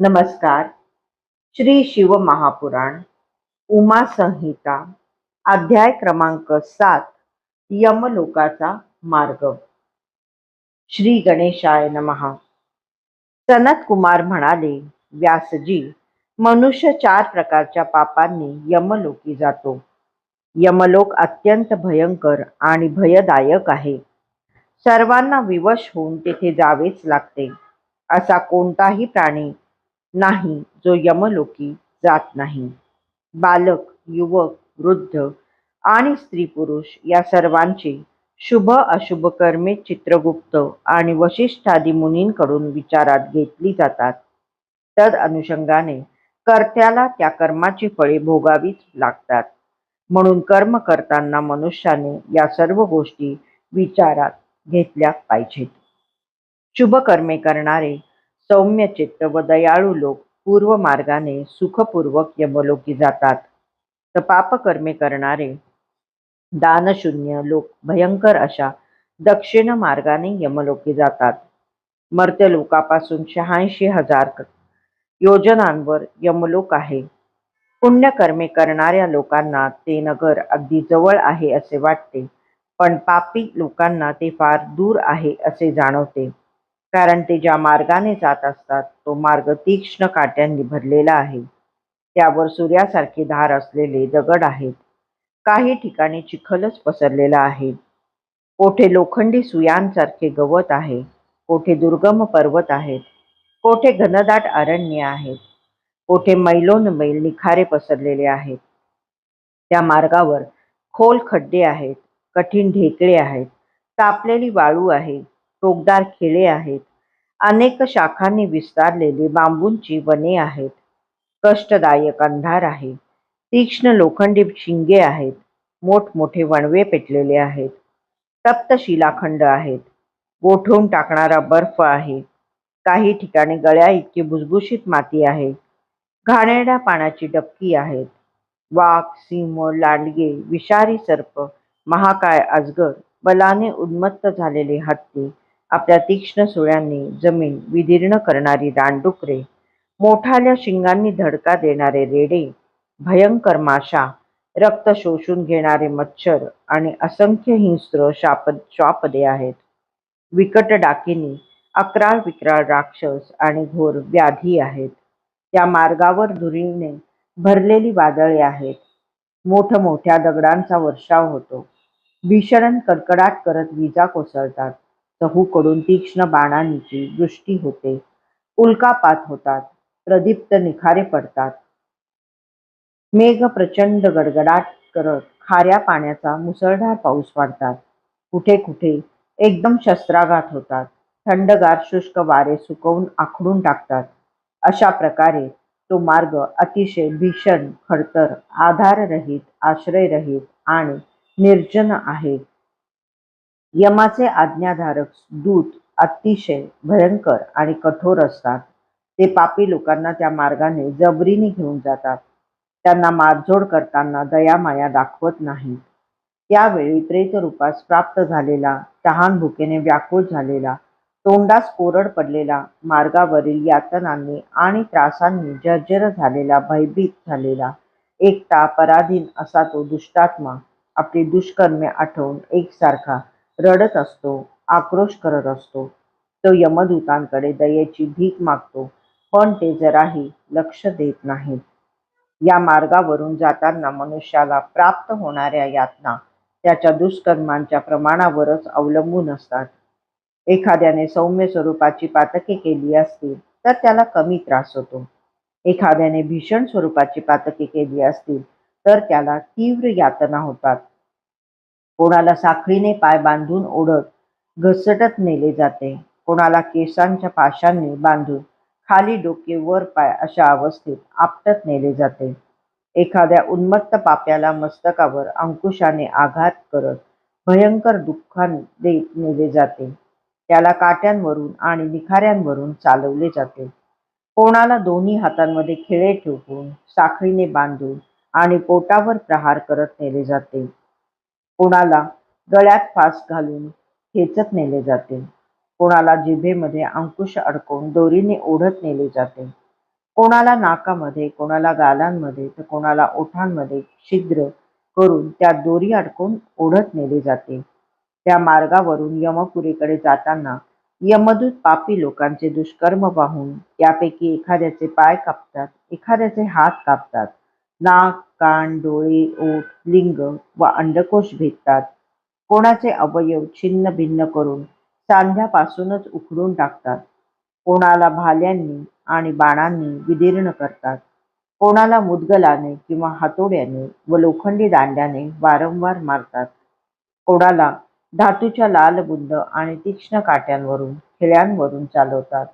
नमस्कार. श्री शिव महापुराण उमा संहिता अध्याय क्रमांक सात यमलोकाचा मार्ग. श्री गणेशाय नमहा सनत कुमार म्हणाले व्यासजी मनुष्य चार प्रकारच्या पापांनी यमलोकी जातो. यमलोक अत्यंत भयंकर आणि भयदायक आहे. सर्वांना विवश होऊन तेथे जावेच लागते. असा कोणताही प्राणी नाही जो यमलोकी जात नाही. बालक युवक वृद्ध आणि स्त्री पुरुष या सर्वांचे शुभ अशुभ कर्मे चित्रगुप्त आणि वशिष्ठादी मुनींकडून विचारात घेतली जातात. तद अनुषंगाने कर्त्याला त्या कर्माची फळे भोगावीच लागतात. म्हणून कर्म करताना मनुष्याने या सर्व गोष्टी विचारात घेतल्या पाहिजेत. शुभ कर्मे करणारे सौम्य चित्त व दयाळू लोक पूर्व मार्गाने सुखपूर्वक यमलोकी जातात. तर पापकर्मे करणारे दानशून्य लोक भयंकर अशा दक्षिण मार्गाने यमलोकी जातात. मर्त्यलोकापासून शहाऐंशी हजार योजनांवर यमलोक आहे. पुण्यकर्मे करणाऱ्या लोकांना ते नगर अगदी जवळ आहे असे वाटते पण पापी लोकांना ते फार दूर आहे असे जाणवते. कारण ते ज्या मार्गाने जात असतात तो मार्ग तीक्ष्ण काट्यांनी भरलेला आहे. त्यावर सूर्यासारखे धार असलेले दगड आहेत. काही ठिकाणी चिखलच पसरलेला आहे. कोठे लोखंडी सुयांसारखे गवत आहे. कोठे दुर्गम पर्वत आहेत. कोठे घनदाट अरण्य आहेत. कोठे मैलोन मैल निखारे पसरलेले आहेत. त्या मार्गावर खोल खड्डे आहेत. कठीण ढेकळे आहेत. तापलेली वाळू आहे. टोकदार खिळे आहेत. अनेक शाखांनी विस्तारलेली बांबूंची वने आहेत. कष्टदायक अंधार आहे. तीक्ष्ण लोखंडी शिंगे आहेत. मोठमोठे वणवे पेटलेले आहेत. तप्त शिलाखंड आहेत. गोठवून टाकणारा बर्फ आहे. काही ठिकाणी गळ्या इतकी भुसभुशीत माती आहे. घाणेरड्या पाण्याची डबकी आहेत. वाघ सिंह लांडगे विषारी सर्प महाकाय अजगर बलाने उन्मत्त झालेले हत्ती आपल्या तीक्ष्ण सुळ्यांनी जमीन विदीर्ण करणारी रानडुकरे मोठाल्या शिंगांनी धडका देणारे रेडे भयंकर माशा रक्त शोषून घेणारे मच्छर आणि असंख्य हिंस्त्र शाप श्वापदे आहेत. विकट डाकिनी अकराळ विक्राळ राक्षस आणि घोर व्याधी आहेत. त्या मार्गावर धुरीने भरलेली वादळे आहेत. मोठमोठ्या दगडांचा वर्षाव होतो. भीषण कडकडाट करत विजा कोसळतात. चहूकडून तीक्ष्ण बाणांची दृष्टी होते. उल्कापात होतात. प्रदीप्त निखारे पडतात. मेघ प्रचंड गडगडाट करत खाऱ्या पाण्याचा मुसळधार पाऊस वाढतात. कुठे कुठे एकदम शस्त्राघात होतात. थंडगार शुष्क वारे सुकवून आखडून टाकतात. अशा प्रकारे तो मार्ग अतिशय भीषण खडतर आधाररहित आश्रयरहित आणि निर्जन आहे. यमाचे आज्ञाधारक दूत अतिशय भयंकर आणि कठोर असतात. ते पापी लोकांना त्या मार्गाने जबरीने घेऊन जातात. त्यांना मारझोड करताना दयामाया दाखवत नाहीत. त्यावेळी प्रेतरूपास प्राप्त झालेला तहान भुकेने व्याकुळ झालेला तोंडास कोरड पडलेला मार्गावरील यातनांनी आणि त्रासांनी जर्जर झालेला भयभीत झालेला एकटा पराधीन असा तो दुष्टात्मा आपली दुष्कर्मे आठवून एकसारखा रडत असतो आक्रोश करत असतो. तो यमदूतांकडे दयेची भीक मागतो पण ते जराही लक्ष देत नाहीत. या मार्गावरून जाताना मनुष्याला प्राप्त होणाऱ्या यातना त्याच्या दुष्कर्मांच्या प्रमाणावरच अवलंबून असतात. एखाद्याने सौम्य स्वरूपाची पातके केली असतील तर त्याला कमी त्रास होतो. एखाद्याने भीषण स्वरूपाची पातके केली असतील तर त्याला तीव्र यातना होतात. कोणाला साखळीने पाय बांधून ओढत घसटत नेले जाते. कोणाला केसांच्या पाशांनी बांधून खाली डोके वर पाय अशा अवस्थेत आपटत नेले जाते. एखाद्या उन्मत्त पाप्याला मस्तकावर अंकुशाने आघात करत भयंकर दुःखान देत नेले जाते. त्याला काट्यांवरून आणि निखाऱ्यांवरून चालवले जाते. कोणाला दोन्ही हातांमध्ये खिळे ठेवून साखळीने बांधून आणि पोटावर प्रहार करत नेले जाते. कोणाला गळ्यात फास घालून खेचत नेले जाते. कोणाला जिभेमध्ये अंकुश अडकवून दोरीने ओढत नेले जाते. कोणाला नाकामध्ये कोणाला गालांमध्ये तर कोणाला ओठांमध्ये छिद्र करून त्या दोरी अडकून ओढत नेले जाते. त्या मार्गावरून यमपुरीकडे जाताना यमदूत पापी लोकांचे दुष्कर्म पाहून त्यापैकी एखाद्याचे पाय कापतात एखाद्याचे हात कापतात नाक कान डोळे ओठ लिंग व अंडकोश भेटतात कोणाचे अवयव छिन्न भिन्न करून सांध्यापासूनच उखडून टाकतात. कोणाला भाल्यांनी आणि बाणांनी विदीर्ण करतात. कोणाला मुदगलाने किंवा हातोड्याने व लोखंडी दांड्याने वारंवार मारतात. कोणाला धातूच्या लालबुंद आणि तीक्ष्ण काट्यांवरून खिळ्यांवरून चालवतात.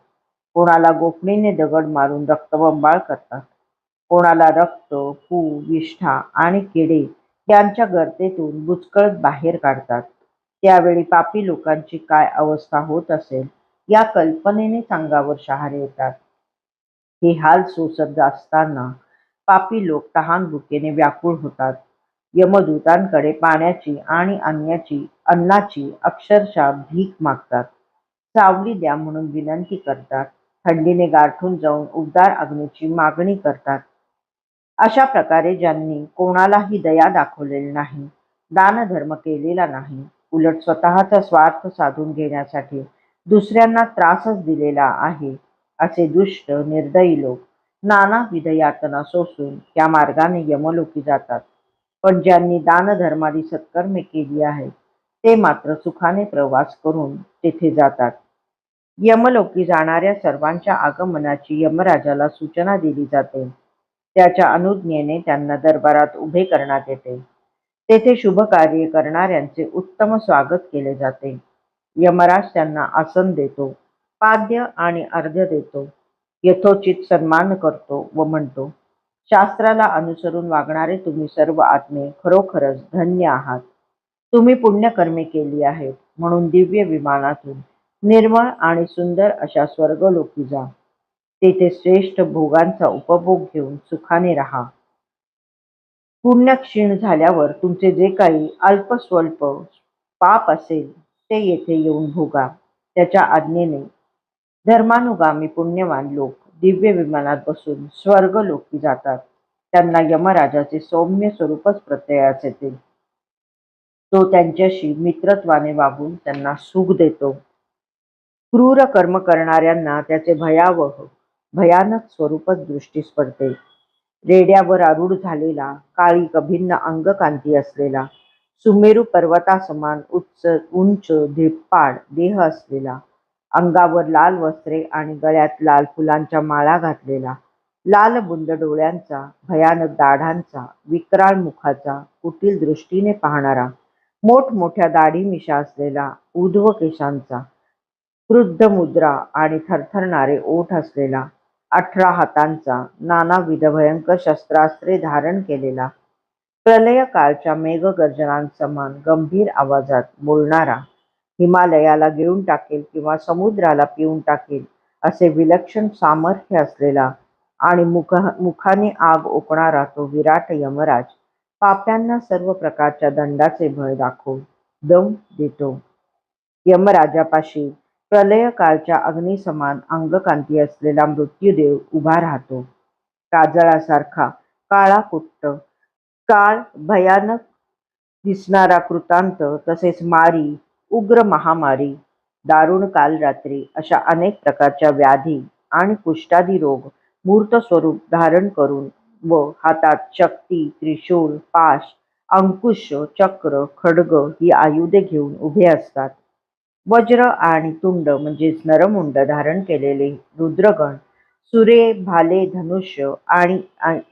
कोणाला गोफणीने दगड मारून रक्तबंबाळ करतात. कोणाला रक्त पू विष्ठा आणि किडे त्यांच्या गर्तेतून बुचकळत बाहेर काढतात. त्यावेळी पापी लोकांची काय अवस्था होत असेल या कल्पनेने सांगावर शहारे येतात. हे हाल सोसत असताना पापी लोक तहान भुकेने व्याकुळ होतात. यमदूतांकडे पाण्याची आणि अन्नाची अन्नाची अक्षरशः भीक मागतात. सावली द्या म्हणून विनंती करतात. थंडीने गारठून जाऊन उबदार अग्नीची मागणी करतात. अशा प्रकारे ज्यांनी कोणालाही दया दाखवलेली नाही दानधर्म केलेला नाही उलट स्वतःचा स्वार्थ साधून घेण्यासाठी दुसऱ्यांना त्रासच दिलेला आहे असे दुष्ट निर्दयी लोक नानाविध यातना सोसून त्या मार्गाने यमलोकी जातात. पण ज्यांनी दानधर्मादी सत्कर्मे केली आहेत ते मात्र सुखाने प्रवास करून तेथे जातात. यमलोकी जाणाऱ्या सर्वांच्या आगमनाची यमराजाला सूचना दिली जाते. त्याच्या अनुज्ञेने त्यांना दरबारात उभे करण्यात येते. तेथे शुभ कार्य करणाऱ्यांचे उत्तम स्वागत केले जाते. यमराज त्यांना आसन देतो पाद्य आणि अर्ध देतो यथोचित सन्मान करतो व म्हणतो शास्त्राला अनुसरून वागणारे तुम्ही सर्व आत्मे खरोखरच धन्य आहात. तुम्ही पुण्यकर्मे केली आहेत. म्हणून दिव्य विमानातून निर्मळ आणि सुंदर अशा स्वर्गलोकी जा. तेथे श्रेष्ठ भोगांचा उपभोग घेऊन सुखाने राहा. पुण्य क्षीण झाल्यावर तुमचे जे काही अल्पस्वल्प पाप असेल ते येथे येऊन भोगा. त्याच्या आज्ञेने धर्मानुगामी पुण्यवान लोक दिव्य विमानात बसून स्वर्ग लोकी जातात. त्यांना यमराजाचे सौम्य स्वरूपच प्रत्ययास येते. तो त्यांच्याशी मित्रत्वाने वागून त्यांना सुख देतो. क्रूर कर्म करणाऱ्यांना त्याचे भयावह भयानक स्वरूपच दृष्टीस पडते. रेड्यावर आरूढ झालेला काळी कभिन्न अंगकांती असलेला सुमेरू पर्वतासमान उच्च उंच धिप्पाड देह असलेला अंगावर लाल वस्त्रे आणि गळ्यात लाल फुलांच्या माळा घातलेला लाल बुंद डोळ्यांचा भयानक दाढांचा विकराळ मुखाचा कुटील दृष्टीने पाहणारा मोठमोठ्या दाढी मिशा असलेला उध्व केशांचा क्रुद्ध मुद्रा आणि थरथरणारे ओठ असलेला अठरा हातांचा नानाविध भयंकर शस्त्रास्त्रे धारण केलेला प्रलय काळच्या मेघगर्जनांसमान गंभीर आवाजात बोलणारा हिमालयाला गिळून टाकेल किंवा समुद्राला पिऊन टाकेल असे विलक्षण सामर्थ्य असलेला आणि मुख मुखाने आग ओकणारा तो विराट यमराज पाप्यांना सर्व प्रकारच्या दंडाचे भय दाखवून दम देतो. यमराजापाशी प्रलय काळच्या अग्निसमान अंगकांती असलेला मृत्यूदेव उभा राहतो. काजळासारखा काळा कुट्ट काळ भयानक दिसणारा कृतांत तसेच मारी उग्र महामारी दारुण कालरात्री अशा अनेक प्रकारच्या व्याधी आणि कुष्ठादी रोग मूर्त स्वरूप धारण करून व हातात शक्ती त्रिशूल पाश अंकुश चक्र खडग ही आयुधे घेऊन उभे असतात. वज्र आणि तुंड म्हणजेच नरमुंड धारण केलेले रुद्रगण सुरे भाले धनुष्य आणि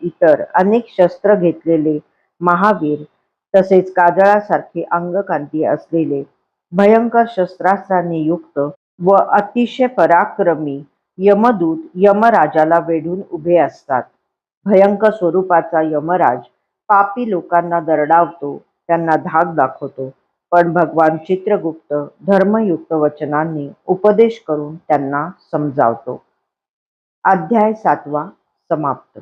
इतर अनेक शस्त्र घेतलेले महावीर तसेच काजळासारखे अंगकांती असलेले भयंकर शस्त्रास्त्रांनी युक्त व अतिशय पराक्रमी यमदूत यमराजाला वेढून उभे असतात. भयंकर स्वरूपाचा यमराज पापी लोकांना दरडावतो त्यांना धाक दाखवतो. पण भगवान चित्रगुप्त धर्मयुक्त वचनांनी उपदेश करून त्यांना समजावतो. अध्याय सातवा समाप्त.